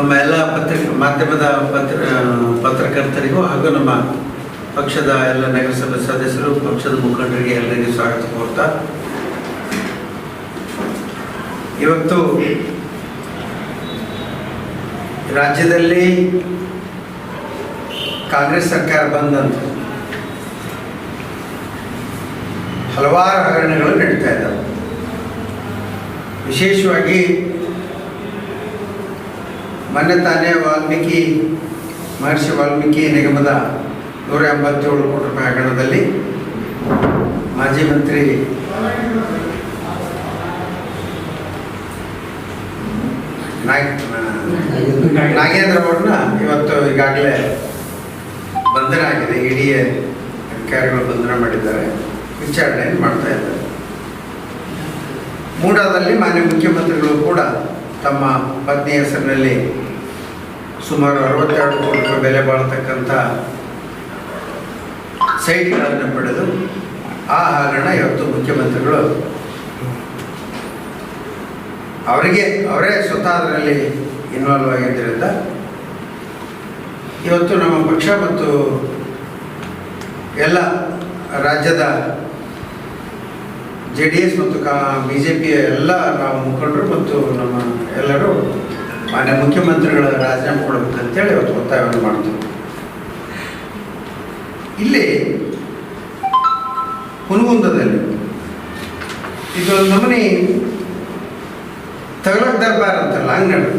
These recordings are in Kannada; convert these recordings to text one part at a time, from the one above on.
ನಮ್ಮ ಎಲ್ಲ ಪತ್ರಿಕ, ಮಾಧ್ಯಮದ ಪತ್ರ ಪತ್ರಕರ್ತರಿಗೂ ಹಾಗೂ ನಮ್ಮ ಪಕ್ಷದ ಎಲ್ಲ ನಗರಸಭೆ ಸದಸ್ಯರು, ಪಕ್ಷದ ಮುಖಂಡರಿಗೆ ಎಲ್ಲರಿಗೂ ಸ್ವಾಗತ ಕೋರ್ತಾ. ಇವತ್ತು ರಾಜ್ಯದಲ್ಲಿ ಕಾಂಗ್ರೆಸ್ ಸರ್ಕಾರ ಬಂದಂತ ಹಲವಾರು ಹಗರಣಗಳು ನಡೀತಾ ಇದ್ದಾವೆ. ವಿಶೇಷವಾಗಿ ಮೊನ್ನೆ ತಾನೇ ವಾಲ್ಮೀಕಿ ಮಹರ್ಷಿ ವಾಲ್ಮೀಕಿ ನಿಗಮದ ನೂರ ಎಂಬತ್ತೇಳು ಕೋಟಿ ರೂಪಾಯಿ ಹಗರಣದಲ್ಲಿ ಮಾಜಿ ಮಂತ್ರಿ ನಾಗ್- ನಾಗೇಂದ್ರ ಅವ್ರನ್ನ ಇವತ್ತು ಈಗಾಗಲೇ ಬಂಧನ ಆಗಿದೆ. ಇಡೀ ಅಧಿಕಾರಿಗಳು ಬಂಧನ ಮಾಡಿದ್ದಾರೆ. ವಿಚಾರಣೆಯನ್ನು ಮಾಡ್ತಾ ಇದ್ದಾರೆ. ಮೂಡಾದಲ್ಲಿ ಮಾನ್ಯ ಮುಖ್ಯಮಂತ್ರಿಗಳು ಕೂಡ ತಮ್ಮ ಪತ್ನಿ ಹೆಸರಿನಲ್ಲಿ ಸುಮಾರು ಅರವತ್ತೆರಡು ಕೋಟಿ ರೂಪಾಯಿ ಬೆಲೆ ಬಾಳತಕ್ಕಂಥ ಸೈಟ್ಗಳನ್ನು ಪಡೆದು ಆ ಹಗರಣ ಇವತ್ತು ಮುಖ್ಯಮಂತ್ರಿಗಳು ಅವರಿಗೆ, ಅವರೇ ಸ್ವತಃ ಅದರಲ್ಲಿ ಇನ್ವಾಲ್ವ್ ಆಗಿದ್ದರಿಂದ ಇವತ್ತು ನಮ್ಮ ಪಕ್ಷ ಮತ್ತು ಎಲ್ಲ ರಾಜ್ಯದ ಜೆ ಡಿ ಎಸ್ ಮತ್ತು ಕಾ, ಬಿ ಜೆ ಪಿಯ ಎಲ್ಲ ನಾವು ಮುಖಂಡರು ಮತ್ತು ನಮ್ಮ ಎಲ್ಲರೂ ಮಾನ್ಯ ಮುಖ್ಯಮಂತ್ರಿಗಳ ರಾಜೀನಾಮೆ ಕೊಡಬೇಕಂತೇಳಿ ಅವತ್ತು ಒತ್ತಾಯವನ್ನು ಮಾಡ್ತೀವಿ ಇಲ್ಲಿ ಹುನಗುಂದದಲ್ಲಿ ಇದೊಂದು ನಮನಿ ತಗಲಕ್ ದರ್ಬಾರ್ ಅಂತಲ್ಲ ನಡ್ದು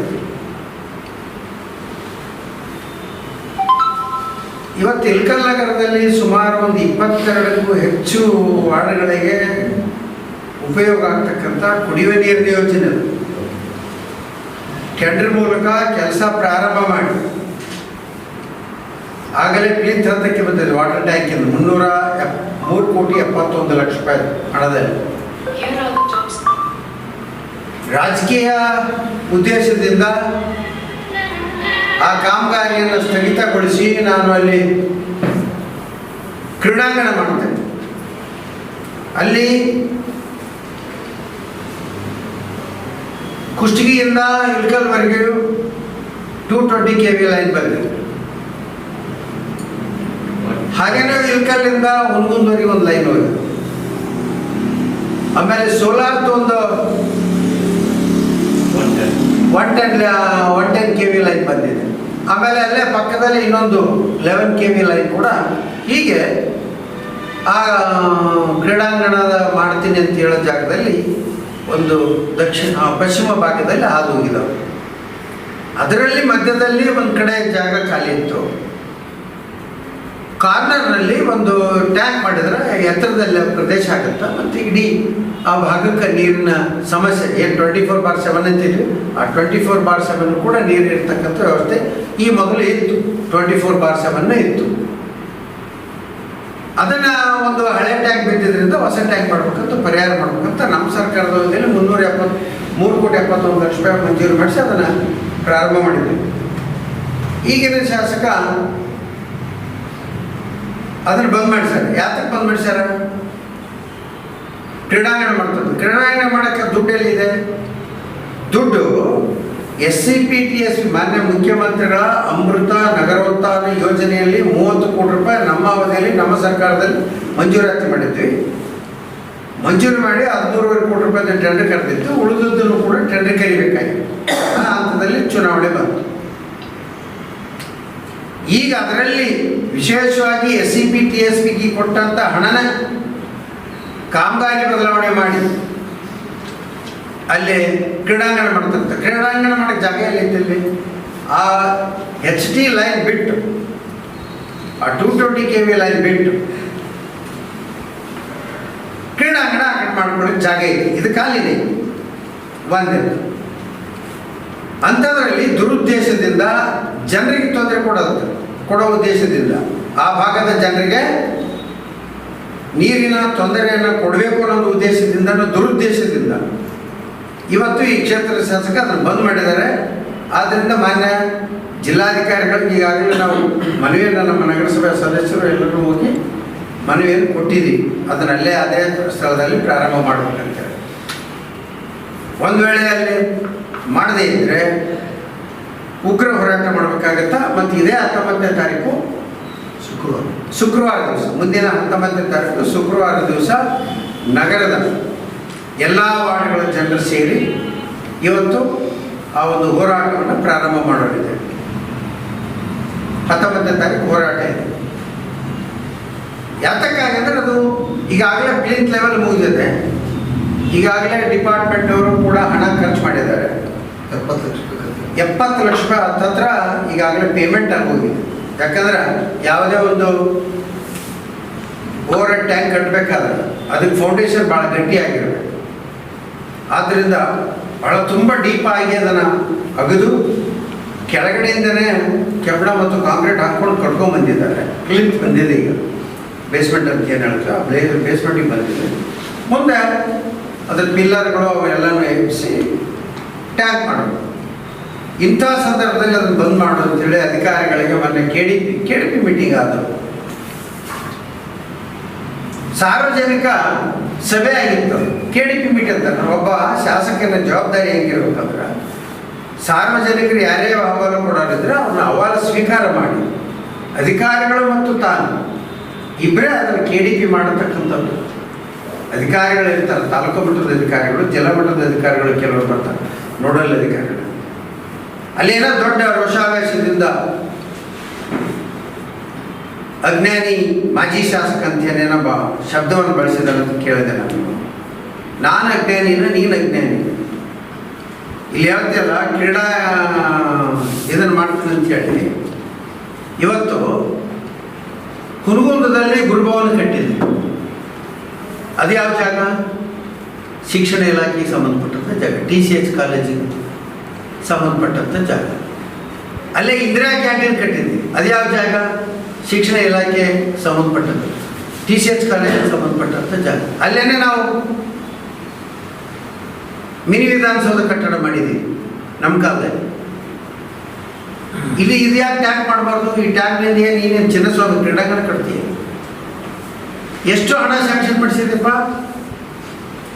ಇವತ್ತು ಇಲ್ಕಲ್ ನಗರದಲ್ಲಿ ಸುಮಾರು ಒಂದು ಇಪ್ಪತ್ತೆರಡಕ್ಕೂ ಹೆಚ್ಚು ವಾರ್ಡ್ಗಳಿಗೆ ಉಪಯೋಗ ಆಗ್ತಕ್ಕಂಥ ಕುಡಿಯುವ ನೀರಿನ ಯೋಜನೆ. ಟೆಂಡರ್ ಮೂಲಕ ಕೆಲಸ ಪ್ರಾರಂಭ ಮಾಡಿ. ಆಗಲೇ ಪ್ಲೀತ್ ಹಂತಕ್ಕೆ ಬಂದಿದೆ ವಾಟರ್ ಟ್ಯಾಂಕಿಂದ ಮುನ್ನೂರ ಎಪ್, ಮೂರು ಕೋಟಿ ಎಪ್ಪತ್ತೊಂದು ಲಕ್ಷ ರೂಪಾಯಿ ಹಣದಲ್ಲಿ. ರಾಜಕೀಯ ಉದ್ದೇಶದಿಂದ ಆ ಕಾಮಗಾರಿಯನ್ನು ಸ್ಥಗಿತಗೊಳಿಸಿ ನಾನು ಅಲ್ಲಿ ಕ್ರೀಡಾಂಗಣ ಮಾಡ್ತೇನೆ ಅಲ್ಲಿ ಕುಷ್ಟಗಿಯಿಂದ ಇಲ್ಕಲ್ವರೆಗೆ two twenty K V line ಬಂದಿದೆ. ಹಾಗೇನೇ ಇಳ್ಕಲ್ಲಿಂದ ಹುನಗುಂದವರೆಗೆ ಒಂದು ಲೈನ್ ಹೋಗಿದೆ. ಆಮೇಲೆ ಸೋಲಾರ್ದು ಒಂದು one ten one ten K V line ಬಂದಿದೆ. ಆಮೇಲೆ ಅಲ್ಲೇ ಪಕ್ಕದಲ್ಲಿ ಇನ್ನೊಂದು ಲೆವೆನ್ ಕೆ ವಿ ಲೈನ್ ಕೂಡ ಹೀಗೆ ಆ, ಕ್ರೀಡಾಂಗಣದ ಮಾಡ್ತೀನಿ ಅಂತ ಹೇಳೋ ಜಾಗದಲ್ಲಿ ಒಂದು ದಕ್ಷಿಣ ಪಶ್ಚಿಮ ಭಾಗದಲ್ಲಿ ಹಾದು ಹೋಗಿದವು ಅದರಲ್ಲಿ ಮಧ್ಯದಲ್ಲಿ ಒಂದು ಕಡೆ ಜಾಗ ಖಾಲಿ ಇತ್ತು. ಕಾರ್ನರ್ನಲ್ಲಿ ಒಂದು ಟ್ಯಾಂಕ್ ಮಾಡಿದ್ರೆ ಎತ್ತರದಲ್ಲಿ ಪ್ರದೇಶ ಆಗುತ್ತೆ, ಮತ್ತು ಇಡೀ ಆ ಭಾಗಕ್ಕೆ ನೀರಿನ ಸಮಸ್ಯೆ, ಏನು ಟ್ವೆಂಟಿ ಫೋರ್ ಬಾರ್ ಸೆವೆನ್ ಅಂತಿದ್ವಿ ಆ ಟ್ವೆಂಟಿ ಫೋರ್ ಬಾರ್ ಸೆವೆನ್ ಕೂಡ ನೀರು ಇರ್ತಕ್ಕಂಥ ವ್ಯವಸ್ಥೆ. ಈ ಮೊದಲು ಇತ್ತು ಟ್ವೆಂಟಿ ಫೋರ್ ಬಾರ್ ಸೆವೆನ್ ಇತ್ತು. ಅದನ್ನ ಒಂದು ಹಳೆ ಟ್ಯಾಂಕ್ ಬಿದ್ದಿದ್ರಿಂದ ಹೊಸ ಟ್ಯಾಂಕ್ ಮಾಡ್ಬೇಕಂತ ಪರಿಹಾರ ಮಾಡ್ಬೇಕಂತ ನಮ್ಮ ಸರ್ಕಾರದ ಅವಧಿಯಲ್ಲಿ ಮುನ್ನೂರ ಎಪ್ಪತ್ತು, ಮೂರು ಕೋಟಿ ಎಪ್ಪತ್ತೊಂದು ಲಕ್ಷ ರೂಪಾಯಿ ಮಂಜೂರು ಮಾಡಿಸಿ ಅದನ್ನು ಪ್ರಾರಂಭ ಮಾಡಿದ್ವಿ. ಈಗಿನ ಶಾಸಕ ಅದನ್ನು ಬಂದ್ ಮಾಡಿಸ್ಯಾರ. ಯಾತಕ್ಕೆ ಬಂದ್ ಮಾಡಿಸ್ಯಾರ? ಕ್ರೀಡಾಂಗಣ ಮಾಡ್ತದ್ದು ಕ್ರೀಡಾಂಗಣ ಮಾಡೋಕ್ಕೆ ದುಡ್ಡು ಎಲ್ಲಿದೆ? ದುಡ್ಡು S C P T S ಮಾನ್ಯ ಮುಖ್ಯಮಂತ್ರಿಗಳ ಅಮೃತ ನಗರೋತ್ಥಾನ ಯೋಜನೆಯಲ್ಲಿ ಮೂವತ್ತು ಕೋಟಿ ರೂಪಾಯಿ ನಮ್ಮ ಅವಧಿಯಲ್ಲಿ ನಮ್ಮ ಸರ್ಕಾರದಲ್ಲಿ ಮಂಜೂರಾತಿ ಮಾಡಿದ್ವಿ. ಮಂಜೂರು ಮಾಡಿ ಹದಿಮೂರುವರೆ ಕೋಟಿ ರೂಪಾಯಿ ಟೆಂಡರ್ ಕರೆದಿತ್ತು. ಉಳಿದದ್ದನ್ನು ಕೂಡ ಟೆಂಡರ್ ಕರಿಬೇಕಾಗಿತ್ತು ಆ ಹಂತದಲ್ಲಿ ಚುನಾವಣೆ ಬಂತು. ಈಗ ಅದರಲ್ಲಿ ವಿಶೇಷವಾಗಿ S C P T S ಪಿಗೆ ಕೊಟ್ಟಂತ ಹಣನ ಕಾಮಗಾರಿ ಬದಲಾವಣೆ ಮಾಡಿ ಅಲ್ಲಿ ಕ್ರೀಡಾಂಗಣ ಮಾಡ್ತಿರ್ತಾರೆ. ಕ್ರೀಡಾಂಗಣ ಮಾಡಕ್ಕೆ ಜಾಗ ಎಲ್ಲಿದ್ದಲ್ಲಿ ಆ ಎಚ್ ಡಿ ಲೈನ್ ಬಿಟ್ಟು, ಆ two twenty K V line ಬಿಟ್ಟು ಕ್ರೀಡಾಂಗಣ ಕಡೆ ಮಾಡ್ಕೊಳ್ಳೋಕೆ ಜಾಗ ಇದೆ. ಇದು ಖಾಲಿದೆ ಒಂದೇ. ಅಂಥದ್ರಲ್ಲಿ ದುರುದ್ದೇಶದಿಂದ ಜನರಿಗೆ ತೊಂದರೆ ಕೊಡೋದು, ಕೊಡೋ ಉದ್ದೇಶದಿಂದ ಆ ಭಾಗದ ಜನರಿಗೆ ನೀರಿನ ತೊಂದರೆಯನ್ನು ಕೊಡಬೇಕು ಅನ್ನೋ ಉದ್ದೇಶದಿಂದ ದುರುದ್ದೇಶದಿಂದ ಇವತ್ತು ಈ ಕ್ಷೇತ್ರದ ಶಾಸಕ ಅದನ್ನು ಬಂದ್ ಮಾಡಿದ್ದಾರೆ. ಆದ್ದರಿಂದ ಮಾನ್ಯ ಜಿಲ್ಲಾಧಿಕಾರಿಗಳಿಗೆ ಈಗಾಗಲೇ ನಾವು ಮನವಿಯನ್ನು ನಮ್ಮ ನಗರಸಭೆ ಸದಸ್ಯರು ಎಲ್ಲರೂ ಹೋಗಿ ಮನವಿಯನ್ನು ಕೊಟ್ಟಿದ್ದೀವಿ. ಅದನ್ನಲ್ಲೇ ಅದೇ ಸ್ಥಳದಲ್ಲಿ ಪ್ರಾರಂಭ ಮಾಡಬೇಕಂತ ಒಂದು ವೇಳೆ ಅಲ್ಲಿ ಮಾಡದೇ ಇದ್ದರೆ ಉಗ್ರ ಹೋರಾಟ ಮಾಡಬೇಕಾಗತ್ತಾ? ಮತ್ತು ಇದೇ ಹತ್ತೊಂಬತ್ತನೇ ತಾರೀಕು ಶುಕ್ರವಾರ. ಶುಕ್ರವಾರ ದಿವಸ, ಮುಂದಿನ ಹತ್ತೊಂಬತ್ತನೇ ತಾರೀಕು ಶುಕ್ರವಾರ ದಿವಸ ನಗರದ ಎಲ್ಲ ವಾರ್ಡ್ಗಳ ಜನರು ಸೇರಿ ಇವತ್ತು ಆ ಒಂದು ಹೋರಾಟವನ್ನು ಪ್ರಾರಂಭ ಮಾಡೋರಿದೆ ಹತ್ತೊಂಬತ್ತನೇ ತಾರೀಕು ಹೋರಾಟ ಇದೆ. ಯಾತಕ್ಕಾಗಿ ಅಂದರೆ ಅದು ಈಗಾಗಲೇ ಪ್ಲಿಂತ್ ಲೆವೆಲ್ ಮುಗಿದಿದೆ. ಈಗಾಗಲೇ ಡಿಪಾರ್ಟ್ಮೆಂಟ್ ಅವರು ಕೂಡ ಹಣ ಖರ್ಚು ಮಾಡಿದ್ದಾರೆ. ಎಪ್ಪತ್ತು ಲಕ್ಷ ಎಪ್ಪತ್ತು ಲಕ್ಷ ರೂಪಾಯಿ ಹತ್ತತ್ರ ಈಗಾಗಲೇ ಪೇಮೆಂಟ್ ಆಗೋಗಿದೆ ಯಾಕಂದ್ರೆ ಯಾವುದೇ ಒಂದು ಓವರ್ ಟ್ಯಾಂಕ್ ಕಟ್ಟಬೇಕಾದ್ರೆ ಅದಕ್ಕೆ ಫೌಂಡೇಶನ್ ಭಾಳ ಗಟ್ಟಿಯಾಗಿರಬೇಕು ಆದ್ದರಿಂದ ಬಹಳ ತುಂಬ ಡೀಪ್ ಆಗಿ ಅದನ್ನು ಅಗದು ಕೆಳಗಡೆಯಿಂದನೇ ಕೆಬ್ಬಣ ಮತ್ತು ಕಾಂಕ್ರೀಟ್ ಹಾಕ್ಕೊಂಡು ಕಟ್ಕೊಂಡು ಬಂದಿದ್ದಾರೆ. ಕ್ಲಿಪ್ ಬಂದಿದೆ ಈಗ. ಬೇಸ್ಮೆಂಟ್ ಅಂತ ಏನು ಹೇಳ್ತಾರೆ? ಆ ಬ್ಲೇ ಬೇಸ್ಮೆಂಟಿಗೆ ಬಂದಿದೆ. ಮುಂದೆ ಅದರ ಪಿಲ್ಲರ್ಗಳು ಅವೆಲ್ಲನೂ ಎಬ್ಬಿಸಿ ಟ್ಯಾಂಕ್ ಮಾಡೋದು. ಇಂಥ ಸಂದರ್ಭದಲ್ಲಿ ಅದನ್ನು ಬಂದ್ ಮಾಡು ಅಂತೇಳಿ ಅಧಿಕಾರಿಗಳಿಗೆ ಮೊನ್ನೆ ಕೆ ಡಿ ಮೀಟಿಂಗ್ ಆದವು ಸಾರ್ವಜನಿಕ ಸಭೆ ಆಗಿತ್ತು. ಕೆ ಡಿ ಅಂತ. ಒಬ್ಬ ಶಾಸಕನ ಜವಾಬ್ದಾರಿ ಹೆಂಗಿರ್ಬೇಕಂದ್ರೆ ಸಾರ್ವಜನಿಕರು ಯಾರೇ ಅಹವಾಲು ಕೊಡೋರಿದ್ರೆ ಅವ್ರನ್ನ ಅಹವಾಲು ಸ್ವೀಕಾರ ಮಾಡಿ. ಅಧಿಕಾರಿಗಳು ಮತ್ತು ತಾನು. ಇಬ್ಬರೇ ಅದನ್ನು ಕೆ ಡಿ ಮಾಡತಕ್ಕಂಥದ್ದು ಅಧಿಕಾರಿಗಳು ಇರ್ತಾರೆ. ತಾಲೂಕು ಮಟ್ಟದ ಅಧಿಕಾರಿಗಳು, ಜಿಲ್ಲಾ ಮಟ್ಟದ ಅಧಿಕಾರಿಗಳು ಕೆಲವರು ಬರ್ತಾರೆ. ನೋಡಲ್ ಅಧಿಕಾರಿಗಳು. ಅಲ್ಲೇನೋ ದೊಡ್ಡ ರೋಷಾವೇಶದಿಂದ ಅಜ್ಞಾನಿ ಮಾಜಿ ಶಾಸಕ ಅಂತ ಏನೇನೊಬ್ಬ ಶಬ್ದವನ್ನು ಬಳಸಿದ ಅಂತ ಕೇಳಿದೆ ನಾನು. ನಾನು ಅಂದ್ರೆ ನೀನು ಅಜ್ಞಾನಿ? ಇಲ್ಲಿ ಹೇಳ್ತೀಯಲ್ಲ, ಕ್ರೀಡಾ, ಇದನ್ನು ಮಾಡ್ತೀನಿ ಅಂತ ಹೇಳಿ ಇವತ್ತು ಕುರುಗುಂದದಲ್ಲಿ ಗುರುಭವನ ಕಟ್ಟಿದ್ವಿ ಅದು ಯಾವ ಜಾಗ? ಶಿಕ್ಷಣ ಇಲಾಖೆಗೆ ಸಂಬಂಧಪಟ್ಟಂಥ ಜಾಗ, ಟಿ ಸಿ ಎಚ್ ಕಾಲೇಜಿಗೆ ಸಂಬಂಧಪಟ್ಟಂಥ ಜಾಗ. ಅಲ್ಲೇ ಇಂದಿರಾ ಕ್ಯಾಂಟೀನ್ ಕಟ್ಟಿದ್ವಿ. ಅದು ಯಾವ ಜಾಗ? ಶಿಕ್ಷಣ ಇಲಾಖೆ ಸಂಬಂಧಪಟ್ಟದ್ದು ಟಿ ಸಿ ಎಚ್ ಕಾಲೇಜಿಗೆ ಸಂಬಂಧಪಟ್ಟಂಥ ಜಾಗ. ಅಲ್ಲೇನೆ ನಾವು ಮಿನಿ ವಿಧಾನಸೌಧ ಕಟ್ಟಡ ಮಾಡಿದ್ದೀವಿ, ನಮ್ಮ ಕಾಲದಲ್ಲಿ. ಇಲ್ಲಿ ಇದು ಯಾಕೆ ಟ್ಯಾಂಕ್ ಮಾಡಬಾರ್ದು? ಈ ಟ್ಯಾಂಕ್ನಿಂದ ಏನು ನೀನೇನು ಚಿನ್ನಸ್ವಾಮಿ ಕ್ರೀಡಾಂಗಣ ಕಟ್ತೀಯ? ಎಷ್ಟು ಹಣ ಸ್ಯಾಂಕ್ಷನ್ ಮಾಡಿಸಿದೆಪ್ಪ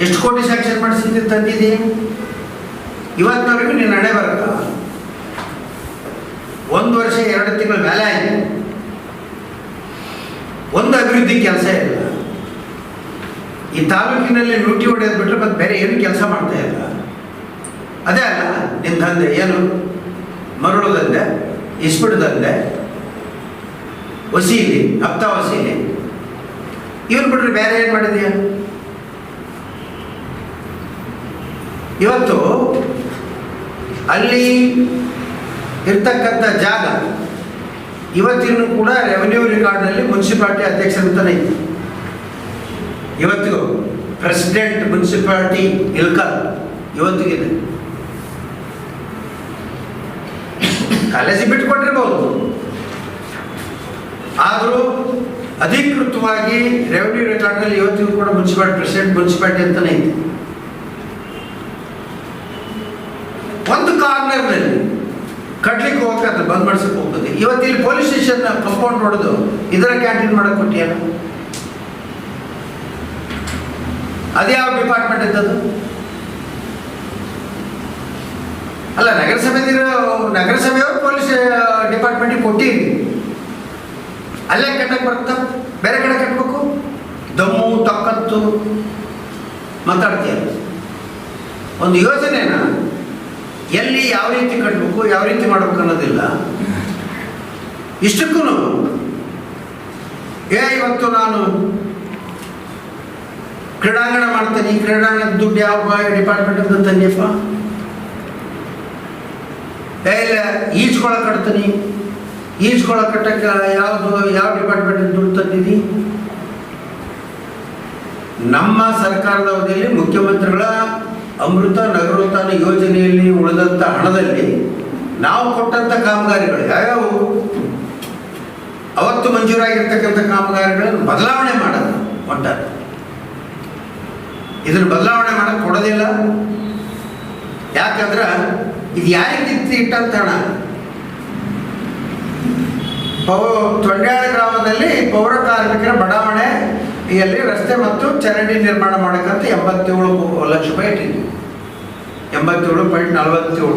ಎಷ್ಟು ಕೋಟಿ ಸ್ಯಾಂಕ್ಷನ್ ಮಾಡಿಸಿದ್ದೆ ತಂದಿದೆ ಇವತ್ತಿನವರೆಗೂ ನೀನು ಹಣೆ ಬರಲ್ಲ ಒಂದು ವರ್ಷ ಎರಡು ತಿಂಗಳ ಮೇಲೆ ಆಯ್ತು. ಒಂದು ಅಭಿವೃದ್ಧಿ ಕೆಲಸ ಇಲ್ಲ. ಈ ತಾಲೂಕಿನಲ್ಲಿ ಲೂಟಿ ಹೊಡೆಯೋದು ಬಿಟ್ಟರೆ ಮತ್ತೆ ಬೇರೆ ಏನು ಕೆಲಸ ಮಾಡ್ತಾ ಇಲ್ಲ. ಅದೇ ಅಲ್ಲ ನಿನ್ನ ದಂಧೆ ಏನು? ಮರಳು ದಂಧೆ ಇಸ್ಪಿಟ್ ದಂಧೆ, ವಸೀಲಿ, ಹಪ್ತ ವಸೀಲಿ. ಇವನು ಬಿಟ್ರೆ ಬೇರೆ ಏನು ಮಾಡಿದೀಯ? ಇವತ್ತು ಅಲ್ಲಿ ಇರ್ತಕ್ಕಂಥ ಜಾಗ ಇವತ್ತಿನೂ ಕೂಡ ರೆವೆನ್ಯೂ ರೆಕಾರ್ಡ್ನಲ್ಲಿ ಮುನ್ಸಿಪಾಲ್ಟಿ ಅಧ್ಯಕ್ಷರಂತಾನೆ ಐತಿ ಇವತ್ತಿಗೂ ಪ್ರೆಸಿಡೆಂಟ್ ಮುನ್ಸಿಪಾಲ್ಟಿ ಇಲ್ಕಲ್ ಇವತ್ತಿಗಿದೆ. ಕಾಲೇಜಿಗೆ ಬಿಟ್ಟುಕೊಟ್ಟಿರ್ಬೋದು. ಆದರೂ ಅಧಿಕೃತವಾಗಿ ರೆವೆನ್ಯೂ ರೆಕಾರ್ಡ್ನಲ್ಲಿ ಇವತ್ತಿಗೂ ಕೂಡ ಮುನ್ಸಿಪಾಲ್ಟಿ ಪ್ರೆಸಿಡೆಂಟ್ ಮುನ್ಸಿಪಾಲ್ಟಿ ಅಂತಾನೆ ಐತಿ ಒಂದು ಕಾರ್ನರ್ನಲ್ಲಿ ಕಟ್ಲಿಕ್ಕೆ ಹೋಗಕ್ಕೆ ಅದು ಬಂದ್ ಮಾಡ್ಸಕ್ಕೆ ಹೋಗ್ತದೆ ಇವತ್ತು ಇಲ್ಲಿ ಪೊಲೀಸ್ ಸ್ಟೇಷನ್ ಕಂಪೌಂಡ್ ಹೊಡೆದು ಇದರ ಕ್ಯಾಂಟೀನ್ ಮಾಡಕ್ಕೆ ಕೊಟ್ಟಿಯಲ್ಲ ಅದ್ಯಾವ ಡಿಪಾರ್ಟ್ಮೆಂಟ್ ಇದ್ದದು ಅಲ್ಲ, ನಗರಸಭೆದಿರೋ, ನಗರಸಭೆಯವರು ಪೊಲೀಸ್ ಡಿಪಾರ್ಟ್ಮೆಂಟಿಗೆ ಕೊಟ್ಟಿರಿ ಅಲ್ಲೇ ಕಟ್ಟಕ್ಕೆ ಬರುತ್ತಾ? ಬೇರೆ ಕಡೆ ಕಟ್ಟಬೇಕು ದಮ್ಮು ತಕ್ಕತ್ತು ಮಾತಾಡ್ತೀಯ? ಒಂದು ಯೋಜನೆನ? ಎಲ್ಲಿ ಯಾವ ರೀತಿ ಕಟ್ಟಬೇಕು ಯಾವ ರೀತಿ ಮಾಡ್ಬೇಕು ಅನ್ನೋದಿಲ್ಲ. ಇಷ್ಟಕ್ಕೂ ಏ, ಇವತ್ತು ನಾನು ಕ್ರೀಡಾಂಗಣ ಮಾಡ್ತೀನಿ. ಈ ಕ್ರೀಡಾಂಗಣದ ದುಡ್ಡು ಯಾವ ಡಿಪಾರ್ಟ್ಮೆಂಟ್ ಅಂತ ತಂದೆಯಪ್ಪ? ಏ, ಇಲ್ಲ ಈಜ್ಕೊಳ ಕಟ್ತೀನಿ. ಈಜ್ಕೊಳ ಕಟ್ಟಕ್ಕೆ ಯಾವುದು, ಯಾವ ಡಿಪಾರ್ಟ್ಮೆಂಟ್ ದುಡ್ಡು ತಂದಿದ್ದೀನಿ ನಮ್ಮ ಸರ್ಕಾರದ ಅವಧಿಯಲ್ಲಿ ಮುಖ್ಯಮಂತ್ರಿಗಳ ಅಮೃತ ನಗರೋತ್ಥಾನ ಯೋಜನೆಯಲ್ಲಿ ಉಳಿದಂಥ ಹಣದಲ್ಲಿ ನಾವು ಕೊಟ್ಟಂಥ ಕಾಮಗಾರಿಗಳು ಯಾವ್ಯಾವು? ಅವತ್ತು ಮಂಜೂರಾಗಿರ್ತಕ್ಕಂಥ ಕಾಮಗಾರಿಗಳನ್ನು ಬದಲಾವಣೆ ಮಾಡೋದು ಒಟ್ಟಾರೆ ಇದನ್ನು ಬದಲಾವಣೆ ಮಾಡಕ್ಕೆ ಕೊಡೋದಿಲ್ಲ ಯಾಕಂದ್ರೆ ಇದು ಯಾರಿಗೆ ಇಟ್ಟಂತ ಹಣ? ತೊಂಡ್ಯಾಳ ಗ್ರಾಮದಲ್ಲಿ ಪೌರ ಕಾರ್ಮಿಕರ ಬಡಾವಣೆ ಇಲ್ಲಿ ರಸ್ತೆ ಮತ್ತು ಚರಂಡಿ ನಿರ್ಮಾಣ ಮಾಡೋಕ್ಕಂತ ಎಂಬತ್ತೇಳು ಲಕ್ಷ ರೂಪಾಯಿ ಇಟ್ಟಿದ್ವಿ. ಎಂಬತ್ತೇಳು ಪಾಯಿಂಟ್ ನಲವತ್ತೇಳು.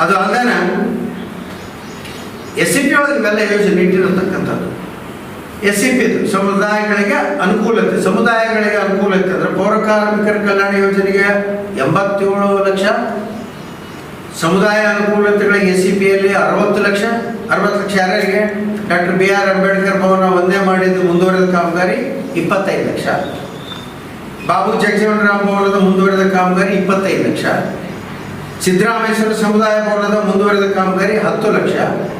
ಅದು ಅಲ್ಲದೆ ಎಸ್ ಸಿ ಪಿ ಒಳಗೆ ಇವೆಲ್ಲ ಯೋಜನೆ ಇಟ್ಟಿರತಕ್ಕಂಥದ್ದು. ಎಸ್ ಸಿ ಪಿ ಸಮುದಾಯಗಳಿಗೆ ಅನುಕೂಲತೆ ಸಮುದಾಯಗಳಿಗೆ ಅನುಕೂಲತೆ ಅಂದರೆ ಪೌರ ಕಾರ್ಮಿಕರ ಕಲ್ಯಾಣ ಯೋಜನೆಗೆ ಎಂಬತ್ತೇಳು ಲಕ್ಷ, ಸಮುದಾಯ ಅನುಕೂಲತೆಗಳಿಗೆ ಎಸ್ ಸಿ ಪಿಯಲ್ಲಿ ಅರವತ್ತು ಲಕ್ಷ ಅರವತ್ತು ಲಕ್ಷ ಯಾರಿಗೆ ಡಾಕ್ಟರ್ ಬಿ ಆರ್ ಅಂಬೇಡ್ಕರ್ ಭವನ ಒಂದೇ ಮಾಡಿದ್ದು ಮುಂದುವರೆದ ಕಾಮಗಾರಿ ಇಪ್ಪತ್ತೈದು ಲಕ್ಷ. ಬಾಬು ಜಗಜೀವನರಾಮ್ ಭವನದ ಮುಂದುವರೆದ ಕಾಮಗಾರಿ ಇಪ್ಪತ್ತೈದು ಲಕ್ಷ. ಸಿದ್ದರಾಮೇಶ್ವರ ಸಮುದಾಯ ಭವನದ ಮುಂದುವರೆದ ಕಾಮಗಾರಿ ಹತ್ತು ಲಕ್ಷ,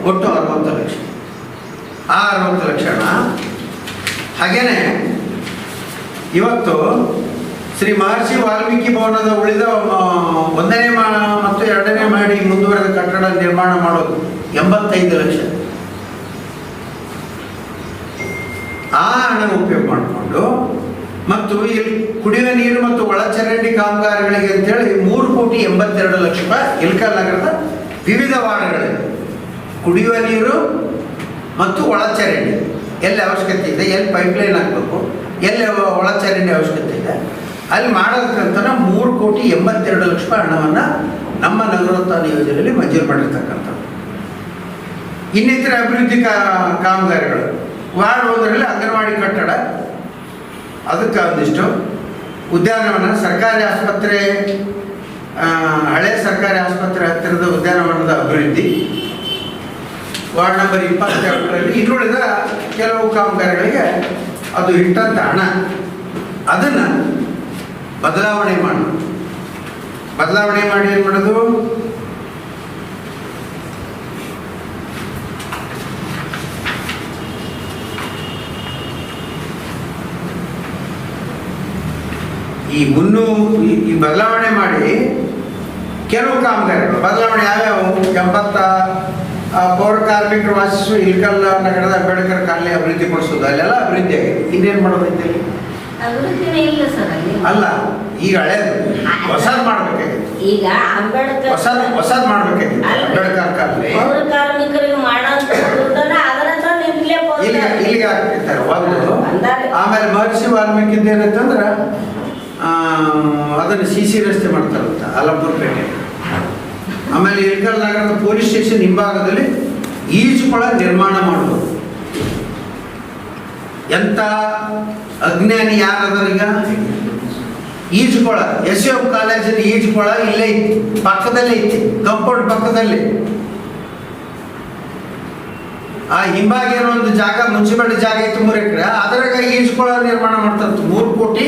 ಒಟ್ಟು ಅರವತ್ತು ಲಕ್ಷ. ಆ ಅರವತ್ತು ಲಕ್ಷ ಹಾಗೇನೆ ಇವತ್ತು ಶ್ರೀ ಮಹರ್ಷಿ ವಾಲ್ಮೀಕಿ ಭವನದ ಉಳಿದ ಒಂದನೇ ಮಾ, ಮತ್ತು ಎರಡನೇ ಮಾಡಿ ಮುಂದುವರೆದ ಕಟ್ಟಡ ನಿರ್ಮಾಣ ಮಾಡೋದು ಎಂಬತ್ತೈದು ಲಕ್ಷ. ಆ ಹಣ ಉಪಯೋಗ ಮಾಡಿಕೊಂಡು, ಮತ್ತು ಇಲ್ಲಿ ಕುಡಿಯುವ ನೀರು ಮತ್ತು ಒಳಚರಂಡಿ ಕಾಮಗಾರಿಗಳಿಗೆ ಅಂತೇಳಿ ಮೂರು ಕೋಟಿ ಎಂಬತ್ತೆರಡು ಲಕ್ಷ ರೂಪಾಯಿ ಇಲ್ಕಲ್ ನಗರದ ವಿವಿಧ ವಾಹನಗಳಿವೆ ಕುಡಿಯುವ ನೀರು ಮತ್ತು ಒಳಚರಂಡಿ ಎಲ್ಲಿ ಅವಶ್ಯಕತೆ ಇದೆ, ಎಲ್ಲಿ ಪೈಪ್ಲೈನ್ ಹಾಕಬೇಕು, ಎಲ್ಲಿ ಒಳಚರಂಡಿ ಅವಶ್ಯಕತೆ ಇದೆ, ಅಲ್ಲಿ ಮಾಡೋದಕ್ಕಂತ ಮೂರು ಕೋಟಿ ಎಂಬತ್ತೆರಡು ಲಕ್ಷ ರೂಪಾಯಿ ಹಣವನ್ನು ನಮ್ಮ ನಗರೋತ್ಥಾನ ಯೋಜನೆಯಲ್ಲಿ ಮಂಜೂರು ಮಾಡಿರ್ತಕ್ಕಂಥದ್ದು. ಇನ್ನಿತರ ಅಭಿವೃದ್ಧಿ ಕಾಮಗಾರಿಗಳು. ವಾರ್ಡ್ ಒಂದರಲ್ಲಿ ಅಂಗನವಾಡಿ ಕಟ್ಟಡ, ಅದಕ್ಕೆ ಒಂದಿಷ್ಟು. ಉದ್ಯಾನವನ ಸರ್ಕಾರಿ ಆಸ್ಪತ್ರೆ ಹಳೆ ಸರ್ಕಾರಿ ಆಸ್ಪತ್ರೆ ಹತ್ತಿರದ ಉದ್ಯಾನವನದ ಅಭಿವೃದ್ಧಿ. ವಾರ್ಡ್ ನಂಬರ್ ಇಪ್ಪತ್ತೆರಡರಲ್ಲಿ ಇನ್ನುಳಿದ ಕೆಲವು ಕಾಮಗಾರಿಗಳಿಗೆ ಅದು ಇಟ್ಟಂಥ ಹಣ. ಅದನ್ನು ಬದಲಾವಣೆ ಮಾಡಿ. ಬದಲಾವಣೆ ಮಾಡಿ ಏನು ಮಾಡೋದು? ಈ ಮುನ್ನೂ ಈ- ಬದಲಾವಣೆ ಮಾಡಿ ಕೆಲವು ಕಾಮಗಾರಿಗಳು. ಬದಲಾವಣೆ ಯಾವ್ಯಾವು? ಎಂಬತ್ತ ಪೌರ ಕಾರ್ಮಿಕರು ವಾಸಿಸುವ ಇಲ್ಕಲ್ ನಗರದ ಅಂಬೇಡ್ಕರ್ ಅಭಿವೃದ್ಧಿ ಪಡಿಸೋದು ಅಲ್ಲೆಲ್ಲ ಅಭಿವೃದ್ಧಿ ಆಗಿದೆ. ಇನ್ನೇನು ಮಾಡೋದೈತೆ ಅಲ್ಲಿ. ಈಗ ಹಳೇದು. ಹೊಸದ್ ಮಾಡ್ಬೇಕಾಗಿತ್ತು ಈಗ ಅಂಬೇಡ್ಕರ್ ಹೊಸದು ಹೊಸದು ಮಾಡ್ಬೇಕಾಗಿತ್ತು. ಅಂಬೇಡ್ಕರ್ ಕಾಲನಿ. ಪೌರ ಕಾರ್ಮಿಕರಿಗೆ ಇಲ್ಲಿಗೆ ಇಲ್ಲಿಗೆ ಹಾಕ್ತಿರ್ತಾರೆ ಒಂದು ಆಮೇಲೆ ಮಹರ್ಷಿ ವಾಲ್ಮೀಕಿ ಏನಂತಂದ್ರೆ ಅದನ್ನು ಸಿ ಸಿ ರಸ್ತೆ ಮಾಡ್ತಾರಂತ ಅಲಂಪುರಪೇಟೆ. ಆಮೇಲೆ ಇಳಕಲ್ ನಗರದ ಪೊಲೀಸ್ ಸ್ಟೇಷನ್ ಹಿಂಭಾಗದಲ್ಲಿ ಈಜುಕೊಳ ನಿರ್ಮಾಣ ಮಾಡ್ಬೋದು. ಎಂತ ಅಜ್ಞಾನಿ ಈಗ? ಈಜುಕೊಳ, ಎಸ್ ಎಫ್ ಕಾಲೇಜಿನ ಈಜುಕೊಳ ಇಲ್ಲೇ ಇತ್ತು ಪಕ್ಕದಲ್ಲೇ ಇತ್ತು ಕಂಪೌಂಡ್ ಪಕ್ಕದಲ್ಲಿ. ಆ ಹಿಂಭಾಗ ಒಂದು ಜಾಗ, ಮುನ್ಸಿಪಾಲಿಟಿ ಜಾಗ ಇತ್ತು ಮೂರು ಎಕರೆ. ಅದರಾಗ ಈಜುಕೊಳ ನಿರ್ಮಾಣ ಮಾಡ್ತಾರೆ ಮೂರು ಕೋಟಿ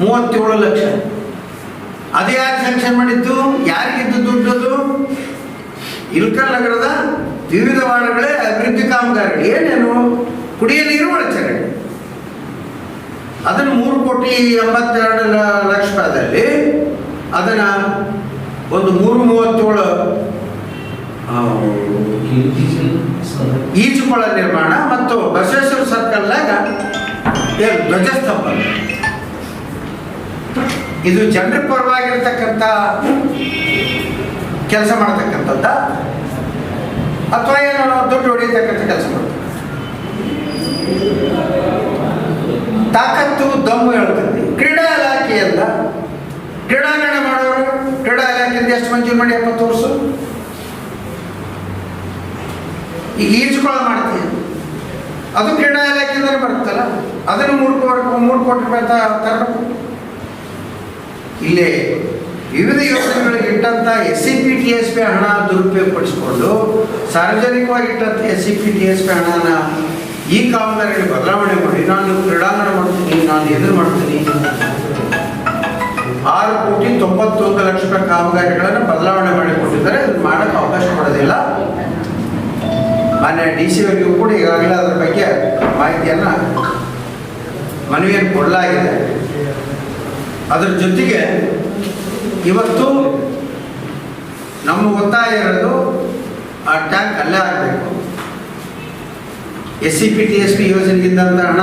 ಮೂವತ್ತೇಳು ಲಕ್ಷ. ಅದು ಯಾರು ಸ್ಯಾಂಕ್ಷನ್ ಮಾಡಿದ್ದು? ಯಾರಿಗಿದ್ದು ದುಡ್ಡದು ಇಲ್ಕಲ್ ನಗರದ ವಿವಿಧ ವಾರ್ಡ್ಗಳೇ ಅಭಿವೃದ್ಧಿ ಕಾಮಗಾರಿಗಳು. ಏನೇನು? ಕುಡಿಯ ನೀರು ಒಳಚರಣೆ ಅದನ್ನು ಮೂರು ಕೋಟಿ ಎಂಬತ್ತೆರಡು ಲಕ್ಷ ರೂಪಾಯಿದಲ್ಲಿ ಅದನ್ನು ಒಂದು ಮೂರು ಮೂವತ್ತೇಳು ಈಜುಕೊಳ ನಿರ್ಮಾಣ ಮತ್ತು ಬಸವೇಶ್ವರ ಸರ್ಕಲ್ನಾಗ ಧ್ವಜಸ್ತಂಭ. ಇದು ಜನರ ಪರವಾಗಿರ್ತಕ್ಕಂಥ ಕೆಲಸ ಮಾಡ್ತಕ್ಕಂಥದ್ದ? ಅಥವಾ ಏನೋ ದುಡ್ಡು ಹೊಡಿತಕ್ಕಂಥ ಕೆಲಸ ತಾಕತ್ತು, ದಮ್ಮು ಹೇಳ್ತದೆ. ಕ್ರೀಡಾ ಇಲಾಖೆಯಲ್ಲ, ಕ್ರೀಡಾಂಗಣ ಮಾಡೋರು, ಕ್ರೀಡಾ ಇಲಾಖೆಯಿಂದ ಎಷ್ಟು ಮಂಜೂರು ಮಾಡಿ ಎಪ್ಪತ್ತು ವರ್ಷ? ಈಗ ಈಜುಕೊಳ ಮಾಡ್ತೀವಿ ಅದು ಕ್ರೀಡಾ ಇಲಾಖೆಯಿಂದ ಬರುತ್ತಲ್ಲ? ಅದನ್ನು ಮೂರು ಕೋಟಿ ಮೂರು ಕೋಟಿ ರೂಪಾಯಿ ತರಬೇಕು? ಇಲ್ಲೇ ವಿವಿಧ ಯೋಜನೆಗಳಿಗೆ ಇಟ್ಟಂತ S C P T S P ಹಣ ದುರುಪಯೋಗಪಡಿಸಿಕೊಂಡು ಸಾರ್ವಜನಿಕವಾಗಿ ಇಟ್ಟಂತ S C P T S P ಹಣನ ಈ ಕಾಮಗಾರಿಯಲ್ಲಿ ಬದಲಾವಣೆ ಮಾಡಿ, ನಾನು ಕ್ರೀಡಾಂಗಣ ಮಾಡ್ತೀನಿ, ನಾನು ಎದುರು ಮಾಡ್ತೀನಿ. ಆರು ಕೋಟಿ ತೊಂಬತ್ತೊಂದು ಲಕ್ಷ ರೂಪಾಯಿ ಕಾಮಗಾರಿಗಳನ್ನು ಬದಲಾವಣೆ ಮಾಡಿಕೊಟ್ಟಿದ್ದಾರೆ ಅದನ್ನು ಮಾಡೋಕ್ಕೆ ಅವಕಾಶ ಕೊಡೋದಿಲ್ಲ. ಮಾನ್ಯ ಡಿ ಸಿ ಅವರಿಗೂ ಕೂಡ ಈಗಾಗಲೇ ಅದರ ಬಗ್ಗೆ ಮಾಹಿತಿಯನ್ನು ಮನವಿಯನ್ನು ಕೊಡಲಾಗಿದೆ. ಅದರ ಜೊತೆಗೆ ಇವತ್ತು ನಮ್ಮ ಒತ್ತಾಯ ಇರೋದು ಆ ಟ್ಯಾಂಕ್ ಅಲ್ಲೇ ಆಗಬೇಕು S C P T S P ಯೋಜನೆಗಿಂತ ಹಣ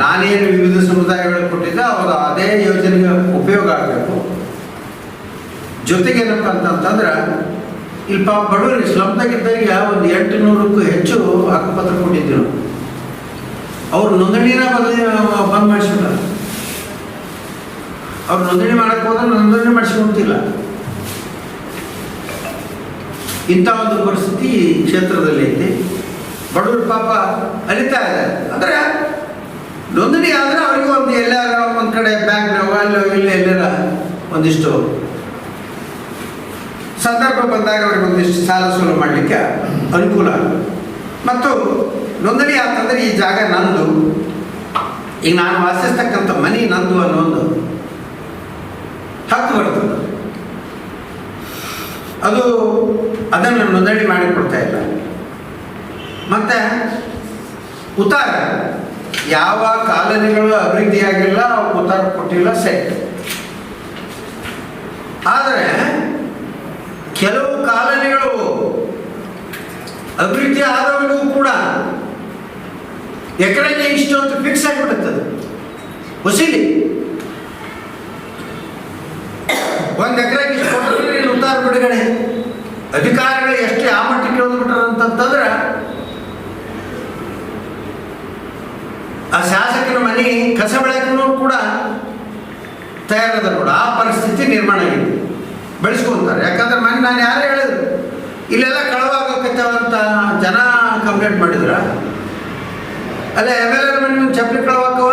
ನಾನೇನು ವಿವಿಧ ಸಮುದಾಯಗಳು ಕೊಟ್ಟಿದ್ದೆ, ಅವರು ಅದೇ ಯೋಜನೆಗೆ ಉಪಯೋಗ ಆಗಬೇಕು. ಜೊತೆಗೇನಪ್ಪ ಅಂತಂತಂದ್ರೆ ಇಲ್ಲಿ ಪಾಪ ಬಡವರಿಗೆ ಇದ್ದಾಗ ಒಂದು ಎಂಟು ನೂರಕ್ಕೂ ಹೆಚ್ಚು ಹಕ್ಕುಪತ್ರ ಕೊಟ್ಟಿದ್ರು. ಅವ್ರು ನೋಂದಣಿನ ಬದಲಿ ಬಂದ್ ಮಾಡಿಸ್ಬಿಟ್ಟ ಅವ್ರು ನೋಂದಣಿ ಮಾಡಕ್ಕೆ ಹೋದ್ರೆ ನೋಂದಣಿ ಮಾಡಿಸ್ಕೊಂತಿಲ್ಲ ಇಂಥ ಒಂದು ಪರಿಸ್ಥಿತಿ ಕ್ಷೇತ್ರದಲ್ಲಿ ಐತಿ. ಬಡವರು ಪಾಪ ಅರಿತಾ ಇದೆ. ಅಂದರೆ ನೋಂದಣಿ ಆದರೆ ಅವರಿಗೂ ಒಂದು ಎಲ್ಲ ಒಂದು ಕಡೆ ಬ್ಯಾಂಕ್ ಅಲ್ಲಿ, ಇಲ್ಲ ಎಲ್ಲಾರ ಒಂದಿಷ್ಟು ಸಂದರ್ಭ ಬಂದಾಗ ಅವರಿಗೆ ಒಂದಿಷ್ಟು ಸಾಲ ಸೂಲ ಮಾಡಲಿಕ್ಕೆ ಅನುಕೂಲ ಮತ್ತು ನೋಂದಣಿ ಆತಂದ್ರೆ ಈ ಜಾಗ ನಂದು. ಈಗ ನಾನು ವಾಸಿಸ್ತಕ್ಕಂಥ ಮನೆ ನಂದು ಅನ್ನೋ ಒಂದು ಹಕ್ಕು ಬರ್ತದೆ ಅದು ಅದನ್ನು ನೋಂದಣಿ ಮಾಡಿಕೊಡ್ತಾ ಇಲ್ಲ. ಮತ್ತೆ ಉತ್ತಾರ. ಯಾವ ಕಾಲನಿಗಳು ಅಭಿವೃದ್ಧಿಯಾಗಿಲ್ಲ, ಉತ್ತಾರ ಕೊಟ್ಟಿಲ್ಲ, ಸೆಟ್. ಆದರೆ ಕೆಲವು ಕಾಲನಿಗಳು ಅಭಿವೃದ್ಧಿ ಆದವರಿಗೂ ಕೂಡ ಎಕರೆಗೆ ಇಷ್ಟು ಅಂತ ಫಿಕ್ಸ್ ಆಗಿಬಿಡುತ್ತದೆ ಹೊಸಿಲಿ ಒಂದು ಎಕರೆಗೆ ಇಷ್ಟು ಕೊಟ್ಟರೆ ಉತ್ತಾರ ಬಿಡುಗಡೆ. ಅಧಿಕಾರಿಗಳು ಎಷ್ಟು ಯಾವ ಮಟ್ಟಕ್ಕೆ ಹೋಗ್ಬಿಟ್ರು ಅಂತಂತಂದ್ರೆ ಆ ಶಾಸಕರ ಮನೆ ಕಸ ಬೆಳಕನ್ನು ಕೂಡ ತಯಾರದ ನೋಡು. ಆ ಪರಿಸ್ಥಿತಿ ನಿರ್ಮಾಣ ಆಗಿದೆ. ಬೆಳೆಸ್ಕೊಂತಾರೆ. ಯಾಕಂದ್ರೆ ಮನೆ ನಾನು ಯಾರು ಹೇಳಿದ್ರು, ಇಲ್ಲೆಲ್ಲ ಕಳವಾಗಕತ್ತಾವಂತ ಜನ ಕಂಪ್ಲೇಂಟ್ ಮಾಡಿದ್ರ. ಅಲ್ಲ ಎಂ ಎಲ್ ಎ ಮನೆ ಚಪ್ಪಲಿ ಕಳವಾಕವ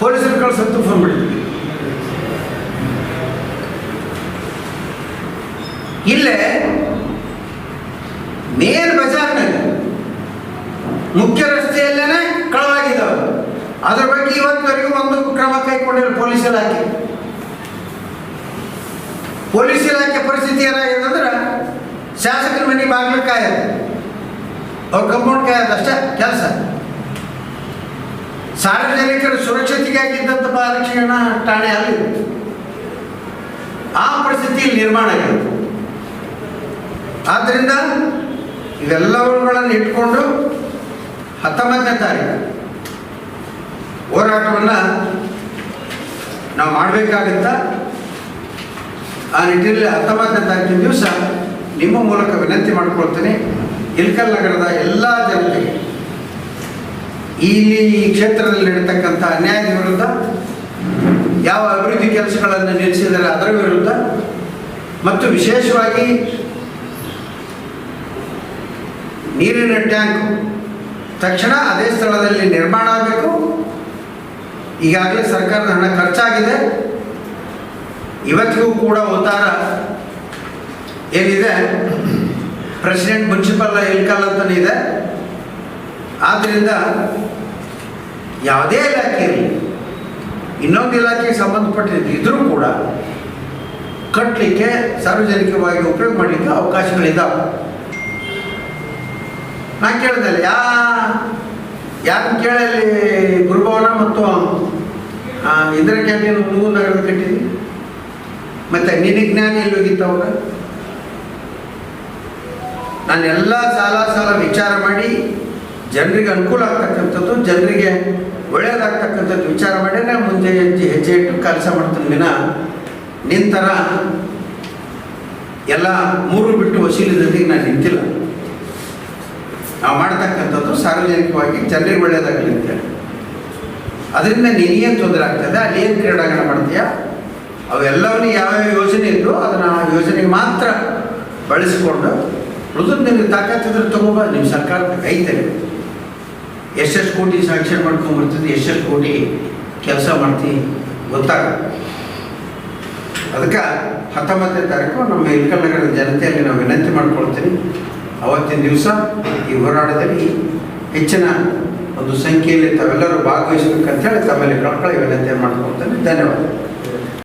ಪೊಲೀಸರು ಕಳ್ಸತ್ತು ಫೋನ್ ಮಾಡಿದ್ವಿ ಇಲ್ಲೇ ಮೇನ್ ಬಜಾರ್ನಲ್ಲಿ ಮುಖ್ಯ ರಸ್ತೆಯಲ್ಲೇನೆ ಕಳವಾಗಿದ್ದಾವೆ. ಅದ್ರ ಬಗ್ಗೆ ಇವತ್ತುವರೆಗೂ ಒಂದು ಕ್ರಮ ಕೈಗೊಂಡಿಲ್ಲ ಪೊಲೀಸ್ ಇಲಾಖೆ ಪೊಲೀಸ್ ಇಲಾಖೆ ಪರಿಸ್ಥಿತಿ ಏನಾಗಿದೆ ಅಂದ್ರೆ ಶಾಸಕರ ಮನೆ ಬಾಗಿಲು ಕಾಯೋದು. ಅವ್ರ ಕಂಪೌಂಡ್ ಕಾಯೋದು ಅಷ್ಟೇ, ಕೆಲಸ. ಸಾರ್ವಜನಿಕರ ಸುರಕ್ಷತೆಗಾಗಿದ್ದಂಥ ಬಾಲಕ್ಷಣ ಠಾಣೆ ಅಲ್ಲಿ ಆ ಪರಿಸ್ಥಿತಿ ನಿರ್ಮಾಣ ಆಗಿದೆ ಆದ್ದರಿಂದ ಇವೆಲ್ಲವುಗಳನ್ನು ಇಟ್ಕೊಂಡು ಹತ್ತೊಂಬತ್ತನೇ ತಾರೀಕು ಹೋರಾಟವನ್ನು ನಾವು ಮಾಡಬೇಕಾಗತ್ತ. ಆ ನಿಟ್ಟಿನಲ್ಲಿ ಹತ್ತೊಂಬತ್ತನೇ ತಾರೀಕಿನ ದಿವಸ ನಿಮ್ಮ ಮೂಲಕ ವಿನಂತಿ ಮಾಡಿಕೊಳ್ತೇನೆ. ಇಲ್ಕಲ್ ನಗರದ ಎಲ್ಲ ಜನತೆಗೆ ಇಲ್ಲಿ ಈ ಕ್ಷೇತ್ರದಲ್ಲಿ ನಡೀತಕ್ಕಂಥ ಅನ್ಯಾಯದ ವಿರುದ್ಧ ಯಾವ ಅಭಿವೃದ್ಧಿ ಕೆಲಸಗಳನ್ನು ನಿಲ್ಲಿಸಿದರೆ ಅದರ ವಿರುದ್ಧ ಮತ್ತು ವಿಶೇಷವಾಗಿ ನೀರಿನ ಟ್ಯಾಂಕ್ ತಕ್ಷಣ ಅದೇ ಸ್ಥಳದಲ್ಲಿ ನಿರ್ಮಾಣ ಆಗಬೇಕು. ಈಗಾಗಲೇ ಸರ್ಕಾರದ ಹಣ ಖರ್ಚಾಗಿದೆ. ಇವತ್ತಿಗೂ ಕೂಡ ಉತ್ತಾರ ಏನಿದೆ? ಪ್ರೆಸಿಡೆಂಟ್ ಮುನ್ಸಿಪಲ್ ಇಲ್ಕಲ್ ಅಂತಲೇ ಇದೆ. ಆದ್ದರಿಂದ ಯಾವುದೇ ಇಲಾಖೆಯಲ್ಲಿ ಇನ್ನೊಂದು ಇಲಾಖೆಗೆ ಸಂಬಂಧಪಟ್ಟಿದ್ದು ಇದ್ರೂ ಕೂಡ ಕಟ್ಟಲಿಕ್ಕೆ ಸಾರ್ವಜನಿಕವಾಗಿ ಉಪಯೋಗ ಮಾಡಲಿಕ್ಕೆ ಅವಕಾಶಗಳಿದ್ದಾವೆ ನಾನು ಕೇಳಿದೆ ಯಾ ಯಾರು ಕೇಳಲ್ಲಿ ಗುರುಭವನ ಮತ್ತು ಇದರ ಕ್ಯಾಂಟೀನ್ ನಗರದ ಕಟ್ಟಿದ್ವಿ? ಮತ್ತೆ ನಿನ್ನ ಜ್ಞಾನ ಎಲ್ಲಿ ಅವಾಗ? ನಾನು ಎಲ್ಲ ಸಾಲ ಸಾಲ ವಿಚಾರ ಮಾಡಿ ಜನರಿಗೆ ಅನುಕೂಲ ಆಗ್ತಕ್ಕಂಥದ್ದು, ಜನರಿಗೆ ಒಳ್ಳೆಯದಾಗ್ತಕ್ಕಂಥದ್ದು ವಿಚಾರ ಮಾಡಿ ನಾನು ಮುಂದೆ ಹೆಜ್ಜೆ ಹೆಜ್ಜೆ ಇಟ್ಟು ಕೆಲಸ ಮಾಡ್ತೀನಿ ದಿನ ನಿಂತರ ಎಲ್ಲ ಮೂರು ಬಿಟ್ಟು ವಸೂಲಿದಲ್ಲಿ ನಾನು ನಿಂತಿಲ್ಲ. ನಾವು ಮಾಡ್ತಕ್ಕಂಥದ್ದು ಸಾರ್ವಜನಿಕವಾಗಿ ಜನರಿಗೆ ಒಳ್ಳೆಯದಾಗಲಿ ಅಂತೇಳಿ ಅದರಿಂದ ನೀನೇನು ತೊಂದರೆ ಆಗ್ತದೆ, ಅಲ್ಲಿ ಏನು ಕ್ರೀಡಾಂಗಣ ಮಾಡ್ತೀಯಾ? ಅವೆಲ್ಲವನ್ನೂ ಯಾವ್ಯಾವ ಯೋಜನೆ ಇದ್ರು ಅದನ್ನು ಆ ಯೋಜನೆಗೆ ಮಾತ್ರ ಬಳಸಿಕೊಂಡು ಉಳಿದು ನಿಮಗೆ ತಾಕತ್ತಿದ್ರೆ ತಗೋಬ ನಿಮ್ಮ ಸರ್ಕಾರ ಐತೆ ಎಷ್ಟೆಷ್ಟು ಕೋಟಿ ಸ್ಯಾಂಕ್ಷನ್ ಮಾಡ್ಕೊಂಡ್ಬರ್ತದೆ ಎಷ್ಟೆಷ್ಟು ಕೋಟಿ ಕೆಲಸ ಮಾಡ್ತೀವಿ ಗೊತ್ತಾಗ ಅದಕ್ಕೆ ಹತ್ತೊಂಬತ್ತನೇ ತಾರೀಕು ನಮ್ಮ ಇಲ್ಕಲ್ ನಗರದ ಜನತೆಯಲ್ಲಿ ನಾವು ವಿನಂತಿ ಮಾಡ್ಕೊಳ್ತೀನಿ. ಅವತ್ತಿನ ದಿವಸ ಈ ಹೋರಾಟದಲ್ಲಿ ಹೆಚ್ಚಿನ ಒಂದು ಸಂಖ್ಯೆಯಲ್ಲಿ ತಾವೆಲ್ಲರೂ ಭಾಗವಹಿಸಬೇಕಂತೇಳಿ ತಮ್ಮಲ್ಲಿ ಕಳ್ಕೊಳ್ಳಿ ವಿನಂತಿ ಮಾಡ್ಕೊಳ್ತೇನೆ. ಧನ್ಯವಾದ